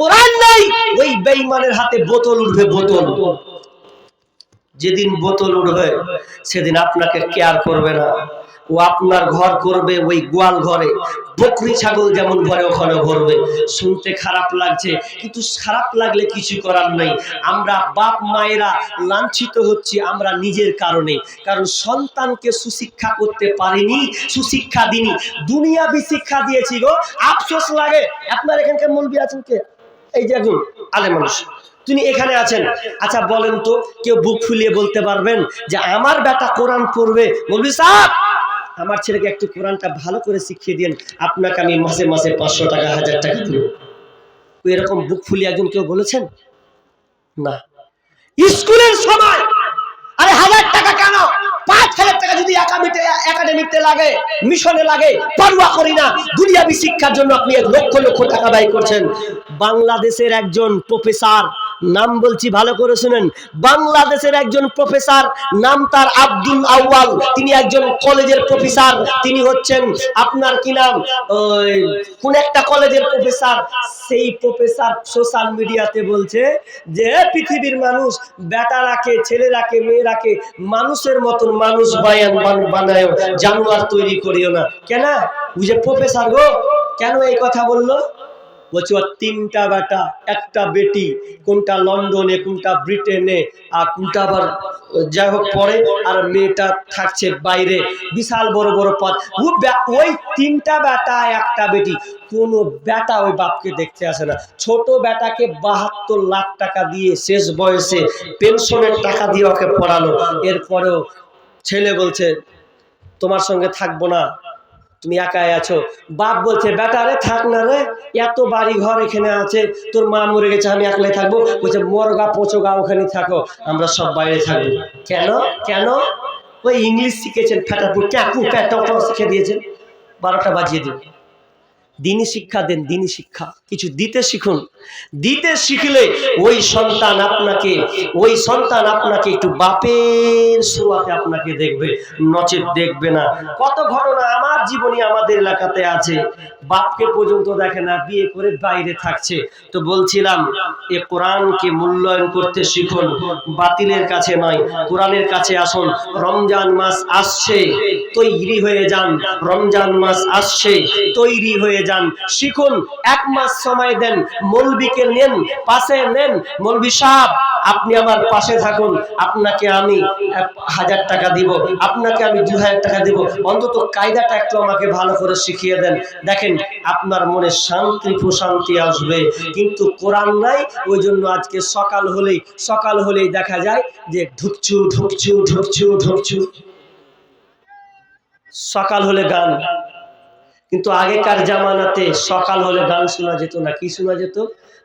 কোরআন নাই, ওই বেঈমানের হাতে বোতল উঠবে বোতল। যেদিন বোতল উঠবে, সেদিন আপনাকে কেয়ার করবে না। ও আপনার ঘর করবে ওই গোয়াল ঘরে, বকরি ছাগল যেমন ঘরে ওখানে ভরবে। শুনতে খারাপ লাগছে, কিন্তু খারাপ লাগলে কিছু করার নেই। আমরা বাপ মায়েরা লাঞ্ছিত হচ্ছি আমরা নিজের কারণে। কারণ সন্তানকে সুশিক্ষা করতে পারিনি, সুশিক্ষা দিনি দুনিয়াবি শিক্ষা দিয়েছি গো, আফসোস লাগে। আপনার এখানকার মলবি আছেন কে? এই যে একজন আলে মানুষ, তিনি এখানে আছেন। আচ্ছা বলেন তো, কেউ বুক ফুলিয়ে বলতে পারবেন যে আমার বেটা কোরআন পড়বে? বলবি সাহেব, আমার ছেলেকে একটু কোরআনটা ভালো করে শিখিয়ে দিন আপনাকে আমি মাসে মাসে পাঁচশো টাকা, হাজার টাকা দেব। এরকম বুক ফুলিয়ে একজন কেউ বলেছেন? না। স্কুলের সময়, আরে হাজার টাকা কেন? পাঁচ হাজার টাকা যদি একাডেমিতে একাডেমিতে লাগে মিশনে লাগে পড়ুয়া করি না। দুনিয়াবি শিক্ষার জন্য আপনি লক্ষ লক্ষ টাকা ব্যয় করছেন। বাংলাদেশের একজন প্রফেসর নাম বলছি, ভালো করে শুনেন। বাংলাদেশের একজন প্রফেসর, নাম তার আব্দুল আউয়াল। তিনি একজন কলেজের প্রফেসর। তিনি হচ্ছেন আপনার কি নাম? ওই, কোন একটা কলেজের প্রফেসর। সেই প্রফেসর সোশ্যাল মিডিয়াতে বলছে যে পৃথিবীর মানুষ বেটারাকে, ছেলেরাকে, মেয়েরাকে মানুষের মতন মানুষ বায়ান বান- বানায়, জানোয়ার তৈরি করিও না। কেন? বুঝে প্রফেসর গো, কেন এই কথা বলল? বলছে ওর তিনটা বেটা, একটা বেটি, কোনটা লন্ডনে, কোনটা ব্রিটেনে, আর কোনটা আবার, যাই হোক, পরে, আর মেয়েটা থাকছে বাইরে। বিশাল বড় বড় ও ওই তিনটা বেটা, একটা বেটি, কোনো বেটা ওই বাপকে দেখতে আসে না। ছোট বেটাকে বাহাত্তর লাখ টাকা দিয়ে শেষ বয়সে পেনশনের টাকা দিয়ে ওকে পড়ালো। এরপরেও ছেলে বলছে, তোমার সঙ্গে থাকব না। তুমি একাই আছো? বাপ বলছে, বেটা রে, থাক না রে, এত বাড়ি ঘর এখানে আছে, তোর মা মরে গেছে, আমি একলাই থাকব। বলছে, মরগা, পচোগা ওখানে থাকো, আমরা সব বাইরে থাকব। কেন? কেন? ওই ইংলিশ শিখেছেন ফ্যাটাপুর ক্যাপু ক্যাটাও শিখে দিয়েছেন। বারোটা বাজিয়ে দিন দিনই শিক্ষা দেন, দিনই শিক্ষা। কিছু দিতে শিখুন। দিতে শিখলে ওই সন্তান আপনাকে, ওই সন্তান আপনাকে একটু বাপের শুরুয়াতে আপনাকে দেখবে, নচেত দেখবে না। কত ঘটনা আমার জীবনী আমাদের এলাকাতে আছে। বাপকে পর্যন্ত দেখে না, বিয়ে করে বাইরে থাকছে। তো বলছিলাম, এ কোরআনকে মূল্যায়ন করতে শিখুন। বাতিলের কাছে নয়, কোরআনের কাছে আসুন। রমজান মাস আসছে, তৈরি হয়ে যান। রমজান মাস আসছে, তৈরি হয়ে যান। শিখুন, এক মাস সময় দেন, মৌলবিকে নেন, পাশে নেন। মৌলবি সাহেব, আপনি আমার পাশে থাকুন। আপনাকে আমি হাজার টাকা দিব। আপনাকে আমি দু হাজার টাকা দিব। অন্তত কায়দাটা একটু আমাকে ভালো করে শিখিয়ে দেন। দেখেন, আপনার মনে শান্তি প্রশান্তি আসবে। কিন্তু কোরআন নাই, ওই জন্য আজকে সকাল হলেই সকাল হলেই দেখা যায় যে ঢুকছু ঢুকছু ঢুকছু ঢুকছু। সকাল হলে গান। কিন্তু আগেকার জামানাতে সকাল হলে গান শোনা যেত না। কি শোনা যেত?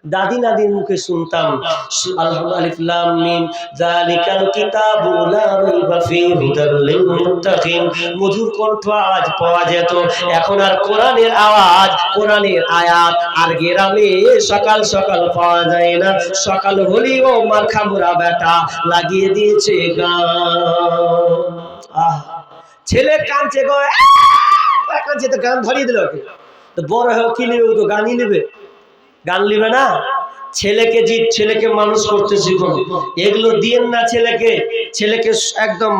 দাদি নাদির মুখে শুনতাম মধুর কণ্ঠ আওয়াজ পাওয়া যেত। এখন আর কোরআনের আওয়াজ, কোরআনের আয়াত আর গেরামে সকাল সকাল পাওয়া যায় না। সকাল হলেই ও মার খামুরা বেটা লাগিয়ে দিয়েছে গান। ছেলে কাঁদছে গো কাঁদছে তো গান ধরিয়ে দিল ওকে। তো বড় হয়ে কি নেবে? তো গানই নেবে। গান নিবে না? ছেলেকে জি ছেলেকে মানুষ করতে শিখুন এগুলো দিয়েন না ছেলেকে। ছেলেকে একদম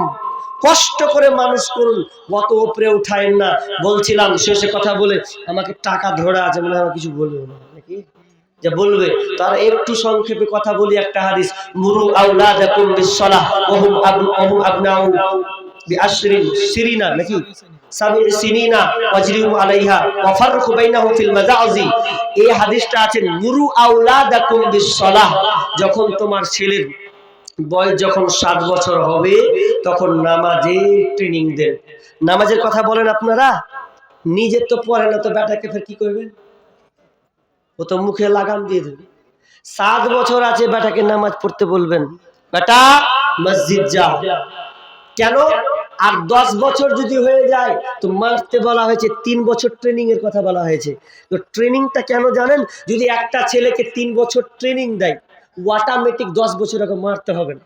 কষ্ট করে মানুষ করুন। অত উপরে উঠায়েন না। বলছিলাম, শেষে কথা বলে, আমাকে টাকা ধরে আছে। মনে হয় কিছু বলবে না নাকি? যে বলবে, তার একটু সংক্ষেপে কথা বলি একটা হাদিস। মুরু আউলাদাকুম বিসসালাহ ওহুম আবনাউ বিআশরিন সিরিনা নাকি? সাবির সিনিনা ওয়াজরিহু আলাইহা ওয়া বাইনাহু ফিল এই হাদিসটা আছে মুরু আউলাদাকুম বিসসালাহ। যখন তোমার ছেলের বয়স যখন সাত বছর হবে, তখন নামাজের ট্রেনিং দেন। নামাজের কথা বলেন আপনারা? নিজের তো পড়ে না, তো বেটাকে ফের কি করবেন? ও তো মুখে লাগাম দিয়ে দেবে। সাত বছর আছে, বেটাকে নামাজ পড়তে বলবেন। বেটা, মসজিদ যা কেন? আর দশ বছর যদি হয়ে যায়, তো মারতে বলা হয়েছে, তিন বছর ট্রেনিং এর কথা বলা হয়েছে। তো ট্রেনিংটা কেন জানেন? যদি একটা ছেলেকে তিন বছর ট্রেনিং দেয় অটোমেটিক দশ বছর আগে মারতে হবে না।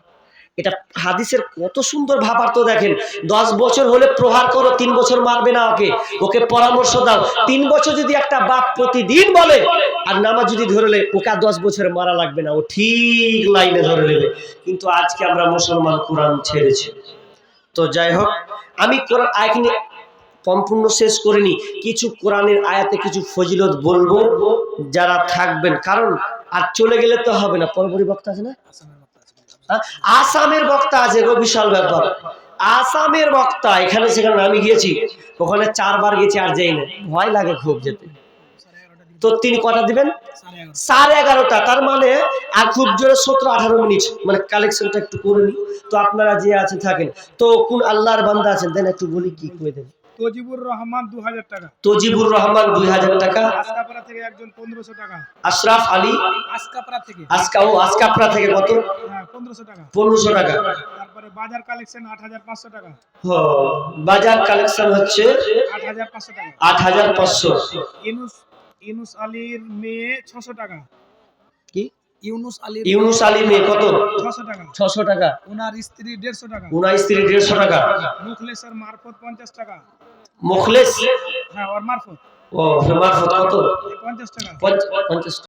এটা হাদিসের কত সুন্দর ভাবার্থ দেখেন। দশ বছর হলে প্রহার করো, তিন বছর মারবে না ওকে। ওকে পরামর্শ দাও। তিন বছর যদি একটা বাপ প্রতিদিন বলে, আর নামাজ যদি ধরে নেয়, ওকে দশ বছরে মারা লাগবে না। ও ঠিক লাইনে ধরে নেবে। কিন্তু আজকে আমরা মুসলমান কোরআন ছেড়েছি। তো যাই হোক, আমি কোরআন আয়াত নিয়ে সম্পূর্ণ শেষ করিনি। কিছু কোরআনের আয়াতে কিছু ফজিলত বলব, যারা থাকবেন। কারণ আর চলে গেলে তো হবে না। পরবর্তী বক্তা আছে না? হ্যাঁ? আসামের বক্তা আছে গো বিশাল ব্যাপার। আসামের বক্তা, এখানে সেখানে আমি গিয়েছি। ওখানে চারবার গেছি আর যাই না ভয় লাগে খুব যেতে। তো তিনি কটা দিবেন? সাড়ে এগারোটা। তার মানে আর খুব জোরে সতেরো আঠারো মিনিট মানে কালেকশনটা একটু করে নি তো আপনারা যে আছেন থাকেন। তো কোন আল্লাহর বান্দা আছেন? দেন একটু বলি কি করে দেবেন তজিবুর রহমান দু হাজার টাকা। তজিবুর রহমান দুই হাজার টাকা। আজকাপাড়া থেকে একজন পনেরোশো টাকা। আশরাফ আলী। আজকাপাড়া থেকে। আজকা ও আজকাপড়া থেকে কত? হ্যাঁ পনেরোশো টাকা। পনেরোশো টাকা। তারপরে বাজার কালেকশন আট হাজার পাঁচশো টাকা। বাজার কালেকশন হচ্ছে আট হাজার পাঁচশো টাকা। আট হাজার পাঁচশো। ইনুস ইনুস আলীর মেয়ে ছশো টাকা। কি? ইউনুস আলীর ইউনুস আলী মেয়ে কত? ছশো টাকা। ছশো টাকা। ওনার স্ত্রী দেড়শো টাকা। উনার স্ত্রী দেড়শো টাকা। মুখলেসের মারফত পঞ্চাশ টাকা। মুখলেস? হ্যাঁ ওর মারফত। ও মারফত কত? পঞ্চাশ টাকা। পঞ্চ- পঞ্চাশ